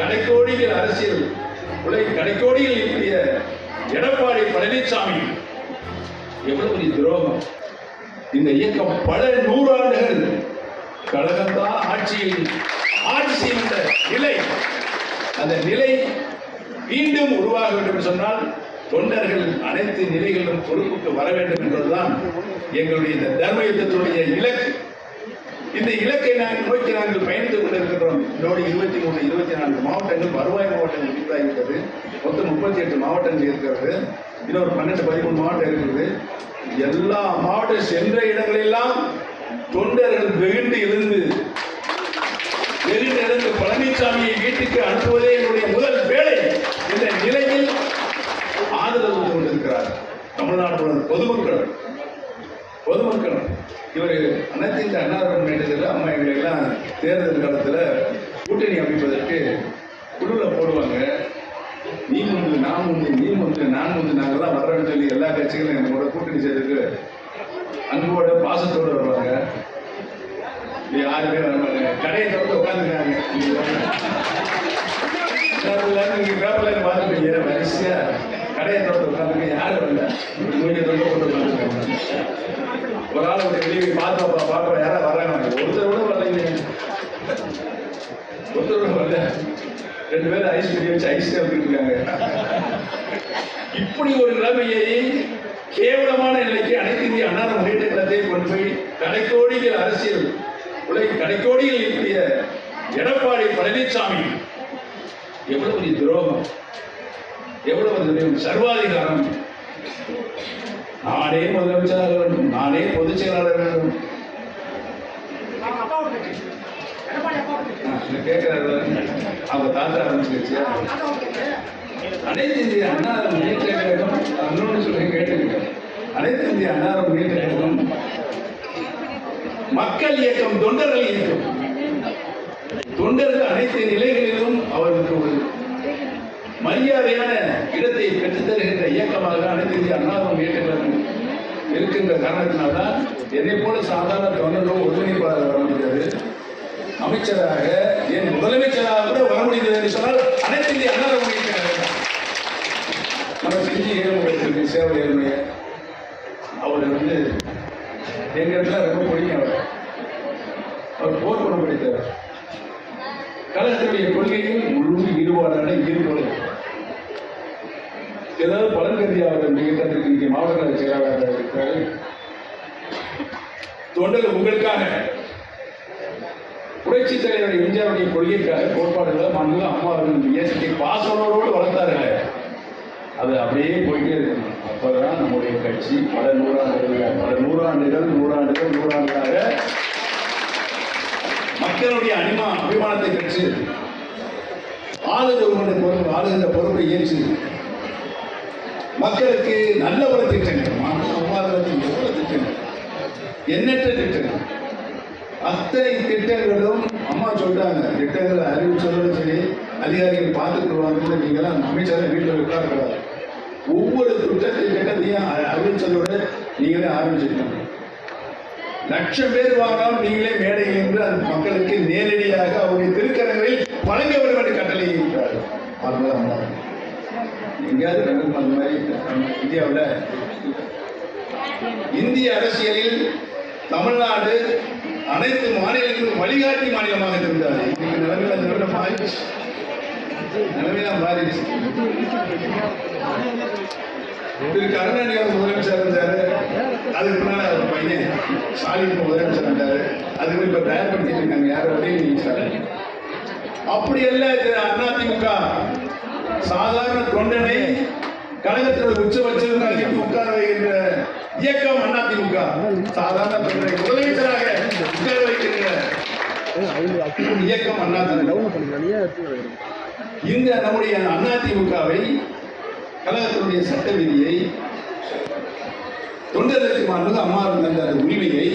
கடைக்கோடிகள் அரசியல் உலக கடைக்கோடியில் இருக்கிற எடப்பாடி பழனிசாமி எவ்வளவு பெரிய துரோகம். இந்த இயக்கம் பல நூறாண்டுகள் கழகம்தான் ஆட்சியில் ஆட்சி செய்கின்ற நிலை. அந்த நிலை மீண்டும் உருவாக வேண்டும் என்று சொன்னால் தொண்டர்கள் அனைத்து நிலைகளிலும் பொறுப்புக்கு வர வேண்டும் என்பதுதான் எங்களுடைய இந்த தர்ம யுத்தத்துடைய இலக்கு. இந்த இலக்கை நாங்கள் நோக்கி நாங்கள் பயணித்துக் கொண்டிருக்கிறோம் இதோடு இருபத்தி மூணு இருபத்தி நான்கு மாவட்டங்கள் வருவாய் மாவட்டங்கள் இருக்கிறது மொத்தம் முப்பத்தி எட்டு மாவட்டங்கள் இருக்கிறது. இன்னொரு பன்னெண்டு பதிமூணு மாவட்டம் இருக்கிறது எல்லா மாவட்டம் சென்ற இடங்களெல்லாம் தொண்டர்கள் வெகுண்டு எழுந்து வெகுண்டு எழுந்து பழனிசாமியை வீட்டுக்கு அனுப்புவதே என்னுடைய முதல் வேலை. இந்த நிலையில் ஆதரவு கொண்டிருக்கிறார் தமிழ்நாட்டுடன் பொதுமக்கள். பொதுமக்கள் இவர் அனைத்து இந்த அன்னாரம் வேண்டியதில் அம்மா எங்களை எல்லாம் தேர்தல் காலத்தில் கூட்டணி அமைப்பதற்கு குழுவில் போடுவாங்க. நீ முந்து நான் முந்து நீ முந்து நான் முந்து நாங்கள்லாம் வர்றோம்னு சொல்லி எல்லா கட்சிகளும் எங்களோட கூட்டணி செய்ததுக்கு அன்போட பாசத்தோடு வருவாங்க. இது யாருமே வரமாட்டாங்க கடையை திறந்து உட்காந்துருக்காங்க பேப்பர்ல பார்த்துருக்கீங்க வரிசையா கடையை திறந்து உட்காந்துருக்க யாரும் இல்லை ஒரு ஒரு வெளியே பார்த்து பார்ப்போம் யாரா வர்றாங்க? ஒருத்தர் கூட வரலைங்க. ஒருத்தர் கூட வரல. ரெண்டு பேரும் ஐஸ் கட்டி வச்சு ஐஸ் இருக்காங்க. இப்படி ஒரு நிலைமையை கேவலமான நிலைக்கு அனைத்து இந்திய அன்னார முன்னேற்ற கழகத்தை கொண்டு போய் கடைக்கோடிகள் அரசியல் உலக கடைக்கோடியில் இருக்கிற எடப்பாடி பழனிசாமி எவ்வளவு பெரிய துரோகம். எவ்வளவு துரோகம் சர்வாதிகாரம். நானே முதலமைச்சராக வேண்டும். நானே பொதுச் செயலாளர் வேண்டும். அவங்க அப்பாவோட கேட்கிறாரு அவங்க தாத்தா ஆரம்பிச்சிருச்சு. அனைத்து இந்திய அண்ணா முன்னேற்ற கழகம் இன்னொன்று சொல்லி கேட்டுக்கிட்டேன். அனைத்து இந்திய அண்ணா முன்னேற்ற கழகம் மக்கள் இயக்கம் தொண்டர்கள் இயக்கம். தொண்டர்கள் அனைத்து நிலைகளிலும் அவர்களுக்கு ஒரு மரியாதையான இடத்தை பெற்றுத்தருகின்ற இயக்கமாக இயக்கமாக அனைத்து அண்ணாவும் அண்ணா இருக்கின்ற காரணத்தினால்தான் என்னை போல சாதாரண தொண்டர்களும் ஒருங்கிணைப்பாளர் வர முடியாது. அமைச்சராக என் முதலமைச்சராக கூட வர முடிந்தது என்று சொன்னால் அனைத்து இந்திய அண்ணா நம்ம செஞ்சு ஏழுமுறை சேவை ஏழ்மைய. அவர் வந்து எங்க இடத்துல ரொம்ப பிடிக்கும் அவர். அவர் போர் குணம் படித்தவர் கழகத்தினுடைய கொள்கையில் முழு ஈடுபாடான ஈடுபாடு. ஏதாவது பலன் கருதி நிகழ்த்தத்திற்கு இங்கே மாவட்ட செயலாளராக இருக்கிறார்கள். தொண்டர்கள் உங்களுக்காக. புரட்சி தலைவர் எம்ஜிஆருடைய கொள்கைக்காக கோட்பாடுகளை மண்ணில் அம்மா அவர்கள் இயற்கை பாசனோடு வளர்த்தார்கள். அது அப்படியே போயிட்டே இருக்கணும் அப்பதான் நம்முடைய கட்சி பல நூறாண்டுகள் பல நூறாண்டுகள் நூறாண்டுகள் நூறாண்டுகளாக மக்களுடைய அனிமா அபிமானத்தை பெற்று ஆளுநர் பொறுப்பு ஆளுகின்ற பொறுப்பை ஏற்று மக்களுக்கு நல்ல ஒரு திட்டங்கள் மாநிலத்தில் எவ்வளவு திட்டங்கள்? எண்ணற்ற திட்டங்கள். அத்தனை திட்டங்களும் அம்மா சொல்றாங்க. திட்டங்களை அறிவிச்சாலும் சரி அதிகாரிகள் பார்த்துக்குருவாங்க நீங்களாம் அமைச்சர் வீட்டில் உட்காரக்கூடாது. ஒவ்வொரு திட்டத்தை திட்டத்தையும் அறிவிச்சதோட நீங்களே ஆரம்பிச்சிருக்கணும் லட்சம் பேர் வாங்காமல் நீங்களே மேடை என்று அந்த மக்களுக்கு நேரடியாக அவருடைய திருக்கரங்களில் வழங்க வேண்டும் என்று கட்டளை இருக்கிறார்கள் அதுதான் அம்மா. எங்கேயாவது ரெண்டு அந்த மாதிரி நம்ம இந்தியாவில் இந்திய அரசியலில் தமிழ்நாடு அனைத்து மாநிலங்களும் வழிகாட்டி மாநிலமாக இருந்தார். இன்னைக்கு நிலைமையில அந்த நிலைமை மாறிடுச்சு. நிலைமையில மாறிடுச்சு. திரு கருணாநிதி அவர் முதலமைச்சர் இருந்தாரு. அதுக்கு முன்னால அவர் பையன் ஸ்டாலின் முதலமைச்சர் இருந்தாரு. அதுக்கு இப்ப தயார்படுத்திட்டு இருக்காங்க. யார் நீங்கள் ஸ்டாலின் அப்படி அல்ல இது அதிமுக சாதாரண தொண்டனை கழகத்தோட உச்சபட்ச உட்கார வைக்கின்ற இயக்கம் அதிமுக சாதாரண தொண்டனை முதலமைச்சராக உட்கார வைக்கின்ற இயக்கம் இந்த நம்முடைய அதிமுகவை கழகத்தினுடைய சட்ட விதியை தொண்டர்களுக்கு மாண்புக்கு அம்மா தந்த அந்த உரிமையை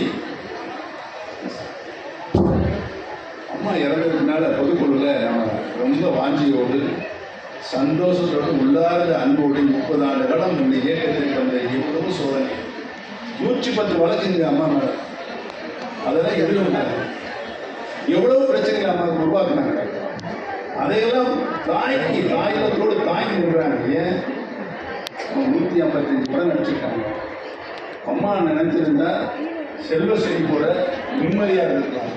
அம்மா இறந்ததுனால பொதுக்குழுல நம்ம ரொம்ப வாஞ்சியோடு சந்தோஷத்தோடு உள்ளார்ந்த அன்போடு முப்பது ஆண்டு காலம் இந்த இயக்கத்தில் வந்த எவ்வளவு சோதனை நூற்றி பத்து வழக்குங்க அம்மா மேல. அதெல்லாம் எதிர்கொண்டாங்க எவ்வளவு பிரச்சனைகள் அம்மாவுக்கு உருவாக்குனாங்க. அதையெல்லாம் தாய்க்கு தாயத்தோடு தாங்கி நின்றாங்க. ஏன்? நூற்றி ஐம்பத்தஞ்சு படம் நடிச்சிருக்காங்க. அம்மா நினைச்சிருந்தா செல்வ செழிப்போட நிம்மதியாக இருக்கலாம்